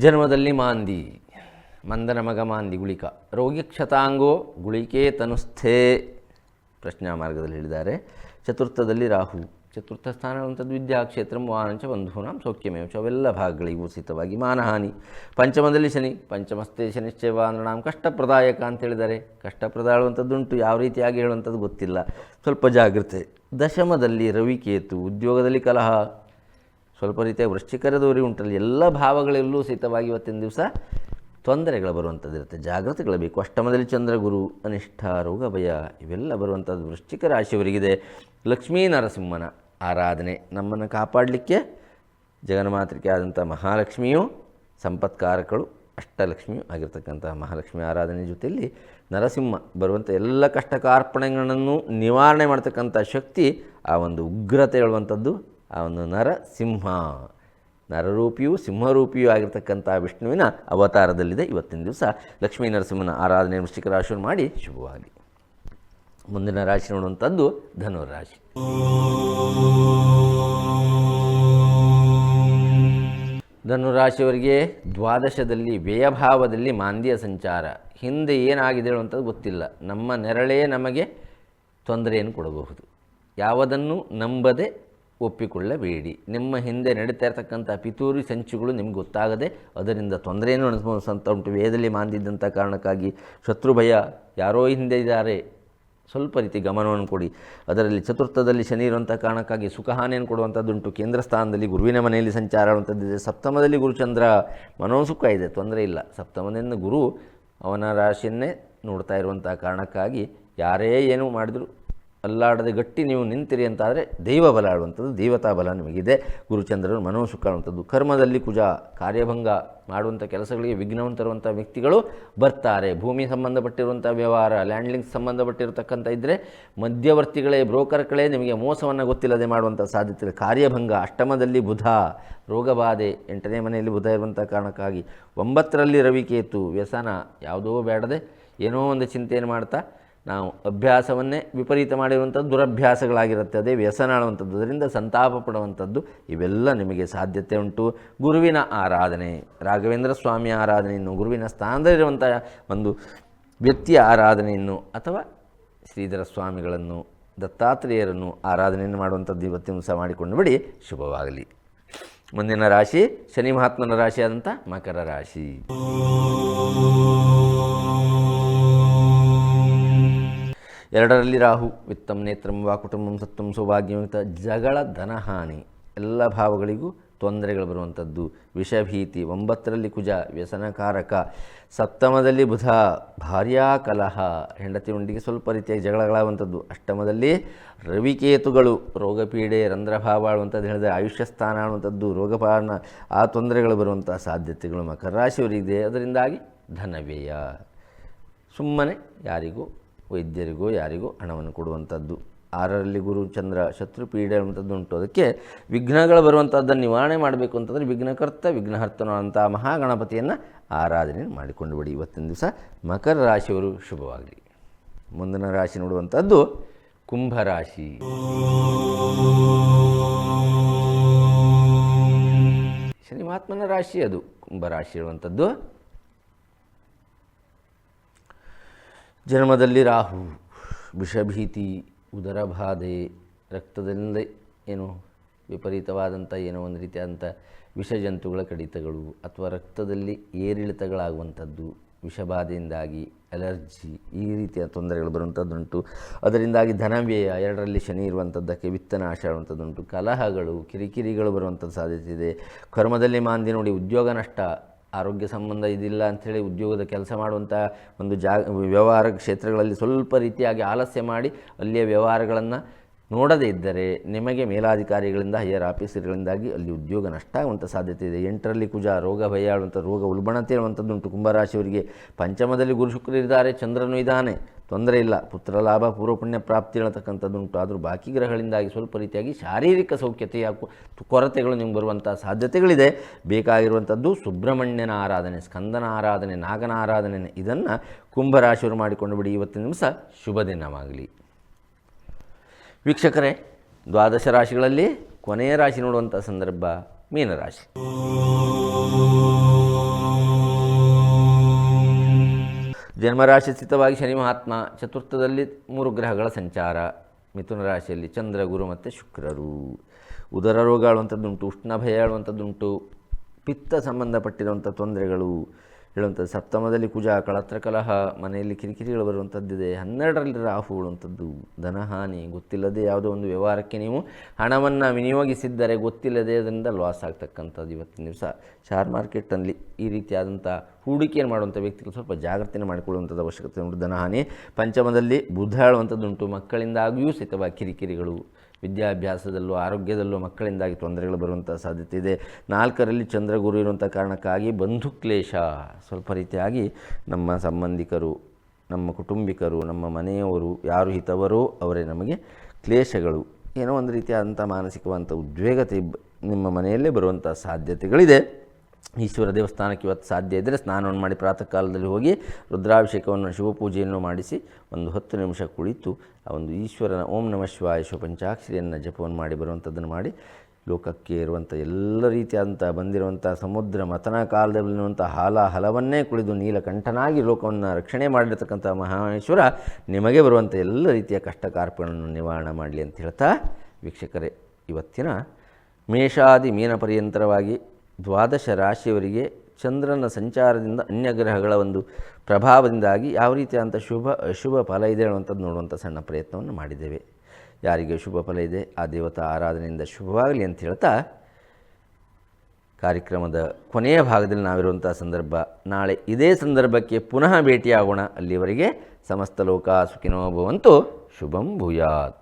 ಜನ್ಮದಲ್ಲಿ ಮಾಂದಿ ಮಂದನ ಮಗ ಮಾಂದಿ ಗುಳಿಕ ರೋಗಿ ಕ್ಷತಾಂಗೋ ಗುಳಿಕೆ ತನುಸ್ಥೆ ಪ್ರಶ್ನಾ ಮಾರ್ಗದಲ್ಲಿ ಹೇಳಿದ್ದಾರೆ ಚತುರ್ಥದಲ್ಲಿ ರಾಹು ಚತುರ್ಥ ಸ್ಥಾನವಂಥದ್ದು ವಿದ್ಯಾಕ್ಷೇತ್ರ ವಾನಂಚ ಬಂಧುನಾಂ ಸೌಖ್ಯಮೇವಚ ಅವೆಲ್ಲ ಭಾಗಗಳಿಗೂ ಉಚಿತವಾಗಿ ಮಾನಹಾನಿ ಪಂಚಮದಲ್ಲಿ ಶನಿ ಪಂಚಮಸ್ಥೆ ಶನಿಶ್ಚಯ ನಾಮ ಕಷ್ಟಪ್ರದಾಯಕ ಅಂತ ಹೇಳಿದ್ದಾರೆ ಕಷ್ಟಪ್ರದ ಹೇಳುವಂಥದ್ದುಂಟು ಯಾವ ರೀತಿಯಾಗಿ ಹೇಳುವಂಥದ್ದು ಗೊತ್ತಿಲ್ಲ ಸ್ವಲ್ಪ ಜಾಗ್ರತೆ ದಶಮದಲ್ಲಿ ರವಿಕೇತು ಉದ್ಯೋಗದಲ್ಲಿ ಕಲಹ ಸ್ವಲ್ಪ ರೀತಿಯ ವೃಶ್ಚಿಕರದವರಿಗೆ ಉಂಟಲ್ಲಿ ಎಲ್ಲ ಭಾವಗಳಲ್ಲೂ ಸಹಿತವಾಗಿ ಇವತ್ತಿನ ದಿವಸ ತೊಂದರೆಗಳು ಬರುವಂಥದ್ದಿರುತ್ತೆ ಜಾಗೃತಿಗಳು ಬೇಕು ಅಷ್ಟಮದಲ್ಲಿ ಚಂದ್ರಗುರು ಅನಿಷ್ಠ ರೋಗ ಭಯ ಇವೆಲ್ಲ ಬರುವಂಥದ್ದು ವೃಶ್ಚಿಕ ರಾಶಿಯವರಿಗಿದೆ ಲಕ್ಷ್ಮೀ ನರಸಿಂಹನ ಆರಾಧನೆ ನಮ್ಮನ್ನು ಕಾಪಾಡಲಿಕ್ಕೆ ಜಗನ್ಮಾತೃಕೆ ಆದಂಥ ಮಹಾಲಕ್ಷ್ಮಿಯು ಸಂಪತ್ಕಾರಕಳು ಅಷ್ಟಲಕ್ಷ್ಮಿಯು ಆಗಿರ್ತಕ್ಕಂಥ ಮಹಾಲಕ್ಷ್ಮಿ ಆರಾಧನೆ ಜೊತೆಯಲ್ಲಿ ನರಸಿಂಹ ಬರುವಂಥ ಎಲ್ಲ ಕಷ್ಟ ನಿವಾರಣೆ ಮಾಡ್ತಕ್ಕಂಥ ಶಕ್ತಿ ಆ ಒಂದು ಉಗ್ರತೆ ಹೇಳುವಂಥದ್ದು ಅವನು ನರಸಿಂಹ ನರರೂಪಿಯು ಸಿಂಹರೂಪಿಯೂ ಆಗಿರತಕ್ಕಂಥ ವಿಷ್ಣುವಿನ ಅವತಾರದಲ್ಲಿದೆ ಇವತ್ತಿನ ದಿವಸ ಲಕ್ಷ್ಮೀ ನರಸಿಂಹನ ಆರಾಧನೆ ವೃಶ್ಚಿಕ ರಾಶಿಯನ್ನು ಮಾಡಿ ಶುಭವಾಗಿ ಮುಂದಿನ ರಾಶಿ ನೋಡುವಂಥದ್ದು ಧನುರಾಶಿ ಧನುರಾಶಿಯವರಿಗೆ ದ್ವಾದಶದಲ್ಲಿ ವ್ಯಯಭಾವದಲ್ಲಿ ಮಾಂದ್ಯ ಸಂಚಾರ ಹಿಂದೆ ಏನಾಗಿದೆ ಹೇಳುವಂಥದ್ದು ಗೊತ್ತಿಲ್ಲ ನಮ್ಮ ನೆರಳೇ ನಮಗೆ ತೊಂದರೆಯನ್ನು ಕೊಡಬಹುದು ಯಾವುದನ್ನು ನಂಬದೆ ಒಪ್ಪಿಕೊಳ್ಳಬೇಡಿ ನಿಮ್ಮ ಹಿಂದೆ ನಡೀತಾ ಇರತಕ್ಕಂಥ ಪಿತೂರಿ ಸಂಚುಗಳು ನಿಮ್ಗೆ ಗೊತ್ತಾಗದೆ ಅದರಿಂದ ತೊಂದರೆಯನ್ನು ಅನುಭವಿಸುವಂಥ ಉಂಟು ವೇದದಲ್ಲಿ ಮಾಂದಿದ್ದಂಥ ಕಾರಣಕ್ಕಾಗಿ ಶತ್ರು ಭಯ ಯಾರೋ ಹಿಂದೆ ಇದ್ದಾರೆ ಸ್ವಲ್ಪ ರೀತಿ ಗಮನವನ್ನು ಕೊಡಿ ಅದರಲ್ಲಿ ಚತುರ್ಥದಲ್ಲಿ ಶನಿ ಇರುವಂಥ ಕಾರಣಕ್ಕಾಗಿ ಸುಖಹಾನಿಯನ್ನು ಕೊಡುವಂಥದ್ದುಂಟು ಕೇಂದ್ರ ಸ್ಥಾನದಲ್ಲಿ ಗುರುವಿನ ಮನೆಯಲ್ಲಿ ಸಂಚಾರ ಆಗುವಂಥದ್ದಿದೆ ಸಪ್ತಮದಲ್ಲಿ ಗುರುಚಂದ್ರ ಮನೋಸುಖ ಇದೆ ತೊಂದರೆ ಇಲ್ಲ ಸಪ್ತಮದಿಂದ ಗುರು ಅವನ ರಾಶಿಯನ್ನೇ ನೋಡ್ತಾ ಇರುವಂಥ ಕಾರಣಕ್ಕಾಗಿ ಯಾರೇ ಏನು ಮಾಡಿದ್ರು ಅಲ್ಲಾಡದೆ ಗಟ್ಟಿ ನೀವು ನಿಂತಿರಿ ಅಂತಾದರೆ ದೈವ ಬಲ ಆಡುವಂಥದ್ದು ದೇವತಾ ಬಲ ನಿಮಗಿದೆ ಗುರುಚಂದ್ರರು ಮನೋಸುಖ ಕಾಣುವಂಥದ್ದು ಕರ್ಮದಲ್ಲಿ ಕುಜ ಕಾರ್ಯಭಂಗ ಮಾಡುವಂಥ ಕೆಲಸಗಳಿಗೆ ವಿಘ್ನವನ್ನು ತರುವಂಥ ವ್ಯಕ್ತಿಗಳು ಬರ್ತಾರೆ ಭೂಮಿ ಸಂಬಂಧಪಟ್ಟಿರುವಂಥ ವ್ಯವಹಾರ ಲ್ಯಾಂಡ್ಲಿಂಗ್ ಸಂಬಂಧಪಟ್ಟಿರತಕ್ಕಂಥ ಇದ್ದರೆ ಮಧ್ಯವರ್ತಿಗಳೇ ಬ್ರೋಕರ್ಗಳೇ ನಿಮಗೆ ಮೋಸವನ್ನು ಗೊತ್ತಿಲ್ಲದೆ ಮಾಡುವಂಥ ಸಾಧ್ಯತೆ ಕಾರ್ಯಭಂಗ ಅಷ್ಟಮದಲ್ಲಿ ಬುಧ ರೋಗಬಾಧೆ ಎಂಟನೇ ಮನೆಯಲ್ಲಿ ಬುಧ ಇರುವಂಥ ಕಾರಣಕ್ಕಾಗಿ ಒಂಬತ್ತರಲ್ಲಿ ರವಿಕೇತು ವ್ಯಸನ ಯಾವುದೋ ಬೇಡದೆ ಏನೋ ಒಂದು ಚಿಂತೆಯನ್ನು ಮಾಡ್ತಾ ನಾವು ಅಭ್ಯಾಸವನ್ನೇ ವಿಪರೀತ ಮಾಡಿರುವಂಥದ್ದು ದುರಭ್ಯಾಸಗಳಾಗಿರುತ್ತೆ ಅದೇ ವ್ಯಸನಾಡುವಂಥದ್ದು ಅದರಿಂದ ಸಂತಾಪ ಪಡುವಂಥದ್ದು ಇವೆಲ್ಲ ನಿಮಗೆ ಸಾಧ್ಯತೆ ಉಂಟು ಗುರುವಿನ ಆರಾಧನೆ ರಾಘವೇಂದ್ರ ಸ್ವಾಮಿ ಆರಾಧನೆಯನ್ನು ಗುರುವಿನ ಸ್ಥಾನದಲ್ಲಿರುವಂಥ ಒಂದು ವ್ಯಕ್ತಿಯ ಆರಾಧನೆಯನ್ನು ಅಥವಾ ಶ್ರೀಧರ ಸ್ವಾಮಿಗಳನ್ನು ದತ್ತಾತ್ರೇಯರನ್ನು ಆರಾಧನೆಯನ್ನು ಮಾಡುವಂಥದ್ದು ಇವತ್ತಿನ ಸಹ ಮಾಡಿಕೊಂಡು ಬಿಡಿ ಶುಭವಾಗಲಿ ಮುಂದಿನ ರಾಶಿ ಶನಿ ಮಹಾತ್ಮನ ರಾಶಿಯಾದಂಥ ಮಕರ ರಾಶಿ ಎರಡರಲ್ಲಿ ರಾಹು ವಿತ್ತಂ ನೇತ್ರಂ ವಾ ಕುಟುಂಬಂ ಸತ್ವಂ ಸೌಭಾಗ್ಯಯುಕ್ತ ಜಗಳ ಧನಹಾನಿ ಎಲ್ಲ ಭಾವಗಳಿಗೂ ತೊಂದರೆಗಳು ಬರುವಂಥದ್ದು ವಿಷಭೀತಿ ಒಂಬತ್ತರಲ್ಲಿ ಕುಜ ವ್ಯಸನಕಾರಕ ಸಪ್ತಮದಲ್ಲಿ ಬುಧ ಭಾರ್ಯಾ ಕಲಹ ಹೆಂಡತಿ ಉಂಡಿಗೆ ಸ್ವಲ್ಪ ರೀತಿಯಾಗಿ ಜಗಳಗಳಾಗುವಂಥದ್ದು ಅಷ್ಟಮದಲ್ಲಿ ರವಿಕೇತುಗಳು ರೋಗಪೀಡೆ ರಂಧ್ರಭಾವ ಆಳುವಂಥದ್ದು ಹೇಳಿದ್ರೆ ಆಯುಷ್ಯ ಸ್ಥಾನ ಆಳುವಂಥದ್ದು ರೋಗಪಾನ ಆ ತೊಂದರೆಗಳು ಬರುವಂಥ ಸಾಧ್ಯತೆಗಳು ಮಕರ ರಾಶಿಯವರಿಗಿದೆ ಅದರಿಂದಾಗಿ ಧನವ್ಯಯ ಸುಮ್ಮನೆ ಯಾರಿಗೂ ವೈದ್ಯರಿಗೋ ಯಾರಿಗೂ ಹಣವನ್ನು ಕೊಡುವಂಥದ್ದು ಆರರಲ್ಲಿ ಗುರು ಚಂದ್ರ ಶತ್ರು ಪೀಡೆ ಉಂಟು ಅದಕ್ಕೆ ವಿಘ್ನಗಳು ಬರುವಂಥದ್ದನ್ನು ನಿವಾರಣೆ ಮಾಡಬೇಕು ಅಂತಂದರೆ ವಿಘ್ನಕರ್ತ ವಿಘ್ನಹರ್ತನೋ ಮಹಾಗಣಪತಿಯನ್ನು ಆರಾಧನೆ ಮಾಡಿಕೊಂಡು ಬಿಡಿ ಇವತ್ತಿನ ದಿವಸ ಮಕರ ರಾಶಿಯವರು ಶುಭವಾಗಲಿ ಮುಂದಿನ ರಾಶಿ ನೋಡುವಂಥದ್ದು ಕುಂಭರಾಶಿ ಶನಿ ಮಹಾತ್ಮನ ರಾಶಿ ಅದು ಕುಂಭರಾಶಿ ಇರುವಂಥದ್ದು ಜನ್ಮದಲ್ಲಿ ರಾಹು ವಿಷಭೀತಿ ಉದರಬಾಧೆ ರಕ್ತದಿಂದ ಏನು ವಿಪರೀತವಾದಂಥ ಏನೋ ಒಂದು ರೀತಿಯಾದಂಥ ವಿಷಜಂತುಗಳ ಕಡಿತಗಳು ಅಥವಾ ರಕ್ತದಲ್ಲಿ ಏರಿಳಿತಗಳಾಗುವಂಥದ್ದು ವಿಷಬಾಧೆಯಿಂದಾಗಿ ಅಲರ್ಜಿ ಈ ರೀತಿಯ ತೊಂದರೆಗಳು ಬರುವಂಥದ್ದುಂಟು ಅದರಿಂದಾಗಿ ಧನವ್ಯಯ ಎರಡರಲ್ಲಿ ಶನಿ ಇರುವಂಥದ್ದಕ್ಕೆ ವಿತ್ತನಾಶ ಇರುವಂಥದ್ದುಂಟು ಕಲಹಗಳು ಕಿರಿಕಿರಿಗಳು ಬರುವಂಥದ್ದು ಸಾಧ್ಯತೆ ಇದೆ ಕರ್ಮದಲ್ಲಿ ಮಾಂದಿ ನೋಡಿ ಉದ್ಯೋಗ ನಷ್ಟ ಆರೋಗ್ಯ ಸಂಬಂಧ ಇದಿಲ್ಲ ಅಂಥೇಳಿ ಉದ್ಯೋಗದ ಕೆಲಸ ಮಾಡುವಂಥ ಒಂದು ಜಾಗ ವ್ಯವಹಾರ ಕ್ಷೇತ್ರಗಳಲ್ಲಿ ಸ್ವಲ್ಪ ರೀತಿಯಾಗಿ ಆಲಸ್ಯ ಮಾಡಿ ಅಲ್ಲಿಯ ವ್ಯವಹಾರಗಳನ್ನು ನೋಡದೇ ಇದ್ದರೆ ನಿಮಗೆ ಮೇಲಾಧಿಕಾರಿಗಳಿಂದ ಹೈಯರ್ ಆಫೀಸರ್ಗಳಿಂದಾಗಿ ಅಲ್ಲಿ ಉದ್ಯೋಗ ನಷ್ಟ ಆಗುವಂಥ ಸಾಧ್ಯತೆ ಇದೆ ಎಂಟರಲ್ಲಿ ಕುಜ ರೋಗ ಭಯ ಆಡುವಂಥ ರೋಗ ಉಲ್ಬಣತೆ ಇರುವಂಥದ್ದುಂಟು ಕುಂಭರಾಶಿಯವರಿಗೆ ಪಂಚಮದಲ್ಲಿ ಗುರು ಇದ್ದಾರೆ ಚಂದ್ರನೂ ಇದ್ದಾನೆ ತೊಂದರೆ ಇಲ್ಲ ಪುತ್ರ ಲಾಭ ಪೂರ್ವಪುಣ್ಯ ಪ್ರಾಪ್ತಿ ಹೇಳ್ತಕ್ಕಂಥದ್ದುಂಟು ಆದರೂ ಬಾಕಿ ಗ್ರಹಗಳಿಂದಾಗಿ ಸ್ವಲ್ಪ ರೀತಿಯಾಗಿ ಶಾರೀರಿಕ ಸೌಖ್ಯತೆಯ ಕೊರತೆಗಳು ನಿಮ್ಗೆ ಬರುವಂಥ ಸಾಧ್ಯತೆಗಳಿದೆ ಬೇಕಾಗಿರುವಂಥದ್ದು ಸುಬ್ರಹ್ಮಣ್ಯನ ಆರಾಧನೆ ಸ್ಕಂದನ ಆರಾಧನೆ ನಾಗನ ಆರಾಧನೆ ಇದನ್ನು ಕುಂಭರಾಶಿಯವರು ಮಾಡಿಕೊಂಡು ಬಿಡಿ ಇವತ್ತಿನ ನಿಮಿಷ ಶುಭ ದಿನವಾಗಲಿ ವೀಕ್ಷಕರೇ ದ್ವಾದಶ ರಾಶಿಗಳಲ್ಲಿ ಕೊನೆಯ ರಾಶಿ ನೋಡುವಂಥ ಸಂದರ್ಭ ಮೀನರಾಶಿ ಜನ್ಮರಾಶಿ ಸ್ಥಿತವಾಗಿ ಶನಿ ಮಹಾತ್ಮ ಚತುರ್ಥದಲ್ಲಿ ಮೂರು ಗ್ರಹಗಳ ಸಂಚಾರ ಮಿಥುನ ರಾಶಿಯಲ್ಲಿ ಚಂದ್ರ ಗುರು ಮತ್ತು ಶುಕ್ರರು ಉದರ ರೋಗ ಆಳುವಂಥದ್ದುಂಟು ಭಯ ಆಳುವಂಥದ್ದುಂಟು ಪಿತ್ತ ಸಂಬಂಧಪಟ್ಟಿರುವಂಥ ತೊಂದರೆಗಳು ಹೇಳುವಂಥದ್ದು ಸಪ್ತಮದಲ್ಲಿ ಕುಜಾ ಕಳತ್ರ ಕಲಹ ಮನೆಯಲ್ಲಿ ಕಿರಿಕಿರಿಗಳು ಬರುವಂಥದ್ದಿದೆ ಹನ್ನೆರಡರಲ್ಲಿ ರಾಹು ಉಳುವಂಥದ್ದು ಧನಹಾನಿ ಗೊತ್ತಿಲ್ಲದೆ ಯಾವುದೋ ಒಂದು ವ್ಯವಹಾರಕ್ಕೆ ನೀವು ಹಣವನ್ನು ವಿನಿಯೋಗಿಸಿದ್ದರೆ ಗೊತ್ತಿಲ್ಲದೆ ಅದರಿಂದ ಲಾಸ್ ಆಗ್ತಕ್ಕಂಥದ್ದು ಇವತ್ತಿನ ದಿವಸ ಶಾರ್ ಮಾರ್ಕೆಟ್ನಲ್ಲಿ ಈ ರೀತಿಯಾದಂಥ ಹೂಡಿಕೆಯನ್ನು ಮಾಡುವಂಥ ವ್ಯಕ್ತಿಗಳು ಸ್ವಲ್ಪ ಜಾಗ್ರತೆಯನ್ನು ಮಾಡಿಕೊಳ್ಳುವಂಥದ್ದು ಅವಶ್ಯಕತೆ ಉಂಟು ಧನಹಾನಿ ಪಂಚಮದಲ್ಲಿ ಬುಧ ಹೇಳುವಂಥದ್ದುಂಟು ಮಕ್ಕಳಿಂದಾಗಿಯೂ ಸಹಿತವಾಗಿ ಕಿರಿಕಿರಿಗಳು ವಿದ್ಯಾಭ್ಯಾಸದಲ್ಲೂ ಆರೋಗ್ಯದಲ್ಲೂ ಮಕ್ಕಳಿಂದಾಗಿ ತೊಂದರೆಗಳು ಬರುವಂಥ ಸಾಧ್ಯತೆ ಇದೆ ನಾಲ್ಕರಲ್ಲಿ ಚಂದ್ರಗುರು ಇರುವಂಥ ಕಾರಣಕ್ಕಾಗಿ ಬಂಧು ಬಂಧುಕ್ಲೇಶ ಸ್ವಲ್ಪ ರೀತಿಯಾಗಿ ನಮ್ಮ ಸಂಬಂಧಿಕರು ನಮ್ಮ ಕುಟುಂಬಿಕರು ನಮ್ಮ ಮನೆಯವರು ಯಾರು ಹಿತವರೋ ಅವರೇ ನಮಗೆ ಕ್ಲೇಶಗಳು ಏನೋ ಒಂದು ರೀತಿಯಾದಂಥ ಮಾನಸಿಕವಂಥ ಉದ್ವೇಗತೆ ನಿಮ್ಮ ಮನೆಯಲ್ಲೇ ಬರುವಂಥ ಸಾಧ್ಯತೆಗಳಿದೆ ಈಶ್ವರ ದೇವಸ್ಥಾನಕ್ಕೆ ಇವತ್ತು ಸಾಧ್ಯ ಇದ್ದರೆ ಸ್ನಾನವನ್ನು ಮಾಡಿ ಪ್ರಾತಃ ಕಾಲದಲ್ಲಿ ಹೋಗಿ ರುದ್ರಾಭಿಷೇಕವನ್ನು ಶಿವಪೂಜೆಯನ್ನು ಮಾಡಿಸಿ ಒಂದು ಹತ್ತು ನಿಮಿಷ ಕುಳಿತು ಆ ಒಂದು ಈಶ್ವರನ ಓಂ ನಮ ಶಿವಾಯ ಶಿವಪಂಚಾಕ್ಷರಿಯನ್ನು ಜಪವನ್ನು ಮಾಡಿ ಬರುವಂಥದ್ದನ್ನು ಮಾಡಿ ಲೋಕಕ್ಕೆ ಇರುವಂಥ ಎಲ್ಲ ರೀತಿಯಾದಂಥ ಬಂದಿರುವಂಥ ಸಮುದ್ರ ಮತನ ಕಾಲದಲ್ಲಿರುವಂಥ ಹಾಲ ಹಲವನ್ನೇ ಕುಳಿದು ನೀಲಕಂಠನಾಗಿ ಲೋಕವನ್ನು ರಕ್ಷಣೆ ಮಾಡಿರ್ತಕ್ಕಂಥ ಮಹಾಮೇಶ್ವರ ನಿಮಗೆ ಬರುವಂಥ ಎಲ್ಲ ರೀತಿಯ ಕಷ್ಟ ನಿವಾರಣೆ ಮಾಡಲಿ ಅಂತ ಹೇಳ್ತಾ ವೀಕ್ಷಕರೇ ಇವತ್ತಿನ ಮೇಷಾದಿ ಮೀನ ಪರ್ಯಂತರವಾಗಿ ದ್ವಾದಶ ರಾಶಿಯವರಿಗೆ ಚಂದ್ರನ ಸಂಚಾರದಿಂದ ಅನ್ಯ ಗ್ರಹಗಳ ಒಂದು ಪ್ರಭಾವದಿಂದಾಗಿ ಯಾವ ರೀತಿಯಾದಂಥ ಶುಭ ಶುಭ ಫಲ ಇದೆ ಅನ್ನುವಂಥದ್ದು ನೋಡುವಂಥ ಸಣ್ಣ ಪ್ರಯತ್ನವನ್ನು ಮಾಡಿದ್ದೇವೆ ಯಾರಿಗೆ ಶುಭ ಫಲ ಇದೆ ಆ ದೇವತಾ ಆರಾಧನೆಯಿಂದ ಶುಭವಾಗಲಿ ಅಂತ ಹೇಳ್ತಾ ಕಾರ್ಯಕ್ರಮದ ಕೊನೆಯ ಭಾಗದಲ್ಲಿ ನಾವಿರುವಂಥ ಸಂದರ್ಭ ನಾಳೆ ಇದೇ ಸಂದರ್ಭಕ್ಕೆ ಪುನಃ ಭೇಟಿಯಾಗೋಣ ಅಲ್ಲಿವರೆಗೆ ಸಮಸ್ತ ಲೋಕ ಸುಖಿನೋ ಭವಂತು ಶುಭಂ ಭೂಯಾತ್